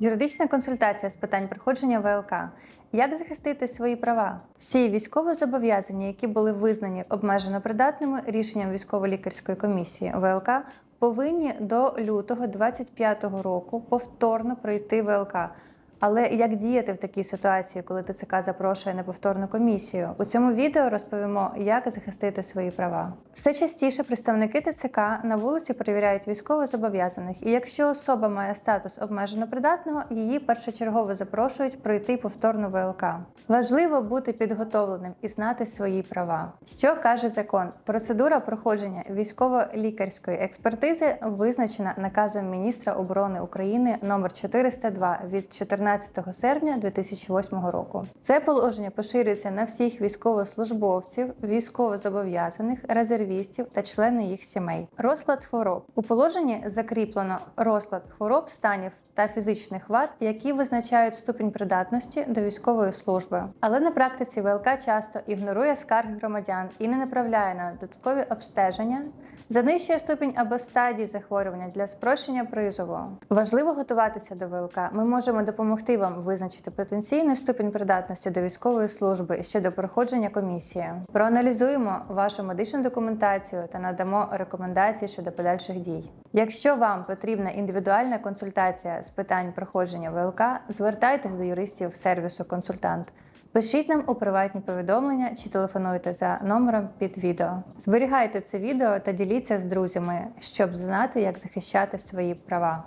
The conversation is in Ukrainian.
Юридична консультація з питань проходження ВЛК. Як захистити свої права? Всі військовозобов'язані, які були визнані обмежено придатними рішенням військово-лікарської комісії ВЛК, повинні до лютого 2025 року повторно пройти ВЛК. Але як діяти в такій ситуації, коли ТЦК запрошує на повторну комісію? У цьому відео розповімо, як захистити свої права. Все частіше представники ТЦК на вулиці перевіряють військовозобов'язаних, і якщо особа має статус обмежено придатного, її першочергово запрошують пройти повторну ВЛК. Важливо бути підготовленим і знати свої права. Що каже закон? Процедура проходження військово-лікарської експертизи визначена наказом міністра оборони України номер 402 від 14 серпня 2008 року. Це положення поширюється на всіх військовослужбовців, військовозобов'язаних, резервістів та членів їх сімей. Розклад хвороб у положенні закріплено розклад хвороб, станів та фізичних вад, які визначають ступінь придатності до військової служби. Але на практиці ВЛК часто ігнорує скарги громадян і не направляє на додаткові обстеження, занищує ступінь або стадії захворювання для спрощення призову. Важливо готуватися до ВЛК. Ми можемо допомогти вам визначити потенційний ступінь придатності до військової служби ще до проходження комісії. Проаналізуємо вашу медичну документацію та надамо рекомендації щодо подальших дій. Якщо вам потрібна індивідуальна консультація з питань проходження ВЛК, звертайтесь до юристів сервісу консультант. Пишіть нам у приватні повідомлення чи телефонуйте за номером під відео. Зберігайте це відео та діліться з друзями, щоб знати, як захищати свої права.